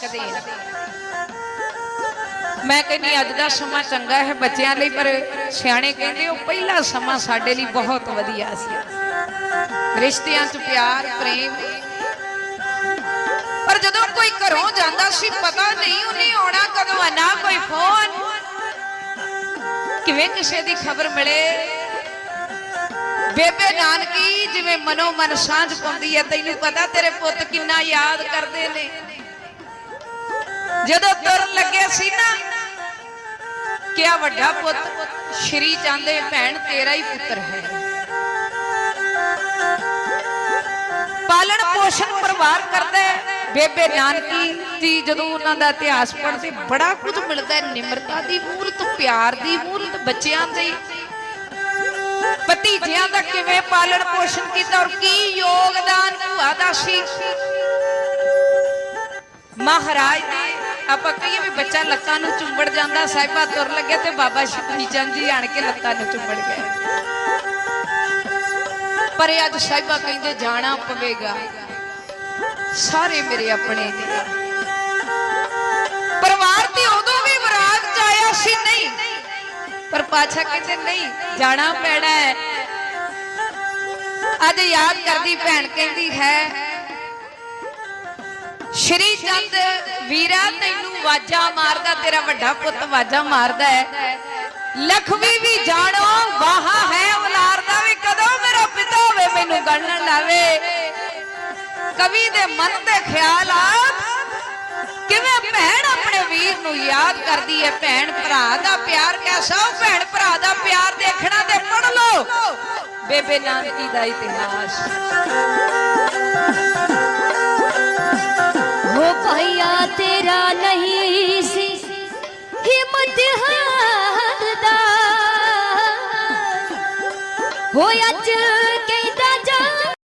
ਸਕਦੇ ਮੈਂ ਕਹਿੰਦੀ ਅੱਜ ਦਾ ਸਮਾਂ ਚੰਗਾ ਹੈ ਬੱਚਿਆਂ ਲਈ, ਪਰ ਸਿਆਣੇ ਕਹਿੰਦੇ ਉਹ ਪਹਿਲਾ ਸਮਾਂ ਸਾਡੇ ਲਈ ਬਹੁਤ ਵਧੀਆ ਸੀ। ਰਿਸ਼ਤਿਆਂ 'ਚ ਪਿਆਰ, ਪ੍ਰੇਮ। ਪਰ ਜਦੋਂ ਕੋਈ ਘਰੋਂ ਜਾਂਦਾ ਸੀ, ਪਤਾ ਨਹੀਂ ਉਹਨੇ ਆਉਣਾ ਕਦੋਂ ਨਾ ਕੋਈ ਫੋਨ। ਕਿਵੇਂ ਕਿਸੇ ਦੀ ਖਬਰ ਮਿਲੇ? ਬੇਬੇ ਨਾਨਕੀ ਜਿਵੇਂ ਮਨੋ ਮਨ ਸਾਂਝ ਪਾਉਂਦੀ ਹੈ, ਤੈਨੂੰ ਪਤਾ ਤੇਰੇ ਪੁੱਤ ਕਿੰਨਾ ਯਾਦ ਕਰਦੇ ਨੇ। ਜਦੋਂ ਤੁਰਨ ਲੱਗੇ ਸੀ ਨਾ, ਕਿਆ ਵੱਡਾ ਪੁੱਤ, ਸ਼੍ਰੀ ਚਾਂਦੇ ਭੈਣ ਤੇਰਾ ਹੀ ਪੁੱਤਰ ਹੈ। ਪਾਲਣ ਪੋਸ਼ਣ ਪਰਿਵਾਰ ਕਰਦਾ ਹੈ। ਬੇਬੇ ਨਾਨਕੀ ਦੀ ਜਦੋਂ ਉਹਨਾਂ ਦਾ ਇਤਿਹਾਸ ਪੜ੍ਹਦੇ, ਬੜਾ ਕੁਝ ਮਿਲਦਾ ਹੈ। ਨਿਮਰਤਾ ਦੀ ਮੂਰਤ, ਪਿਆਰ ਦੀ ਮੂਰਤ, ਬੱਚਿਆਂ ਦੀ। ਭਤੀਜਿਆਂ ਦਾ ਕਿਵੇਂ ਪਾਲਣ ਪੋਸ਼ਣ ਕੀਤਾ ਔਰ ਕੀ ਯੋਗਦਾਨ ਭੂਆ ਦਾ ਸੀ। ਮਹਾਰਾਜ ਦੇ ਆਪਾਂ ਕਹੀਏ ਵੀ ਬੱਚਾ ਲੱਤਾਂ ਨੂੰ ਚੁੰਬੜ ਜਾਂਦਾ, ਸਾਹਿਬਾ ਤੁਰ ਲੱਗਿਆ ਤੇ ਬਾਬਾ ਸ਼ਿਵਜੀ ਚੰਦ ਜੀ ਆਣ ਕੇ ਲੱਤਾਂ ਨੂੰ ਚੁੰਬੜ ਗਏ। ਪਰ ਇਹ ਅੱਜ ਸਾਹਿਬਾ ਕਹਿੰਦੇ ਜਾਣਾ ਪਵੇਗਾ। ਸਾਰੇ ਮੇਰੇ ਆਪਣੇ ਨੇ। ਪਰਿਵਾਰ ਤੇ ਉਦੋਂ ਵੀ ਬਰਾਤ ਚ ਸੀ, ਨਹੀਂ। ਪਰ ਪਾਛਾ ਕਹਿੰਦੇ, ਨਹੀਂ, ਜਾਣਾ ਪੈਣਾ ਹੈ। ਅੱਜ ਯਾਦ ਕਰਦੀ ਭੈਣ ਕਹਿੰਦੀ ਹੈ, ਸ਼੍ਰੀ ਚੰਦ ਵੀਰਾ, ਤੈਨੂੰ ਵਾਜਾ ਮਾਰਦਾ, ਤੇਰਾ ਵੱਡਾ ਪੁੱਤ ਵਾਜਾ ਮਾਰਦਾ ਹੈ। ਲਖਵੀ ਵੀ ਜਾਣੋ, ਵਾਹਾ ਹੈ ਉਲਾਰਦਾ ਵੀ ਕਦੋਂ ਮੇਰਾ ਪਿਤਾ ਹੋਵੇ, ਮੈਨੂੰ ਗਣਨ ਲਾਵੇ। ਕਵੀ ਦੇ ਮਨ ਤੇ ਖਿਆਲ ਆ। ਕਿਵੇਂ ਭੈਣ ਆਪਣੇ ਵੀਰ ਨੂੰ ਯਾਦ ਕਰਦੀ ਹੈ? ਭੈਣ ਭਰਾ ਦਾ ਪਿਆਰ ਕੈਸਾ ਉਹ ਭੈਣ ਭਰਾ ਦਾ ਪਿਆਰ ਦੇਖਣਾ ਤੇ ਪੜ ਲਓ। ਬੇਬੇ ਨਾਨਕੀ ਦਾ ਇਤਿਹਾਸ। ਨਹੀਂ ਸੀ। ਹਿੰਮਤ ਹੱਦ ਦਾ ਹੋਇਆ ਅੱਜ ਕਹਿੰਦੇ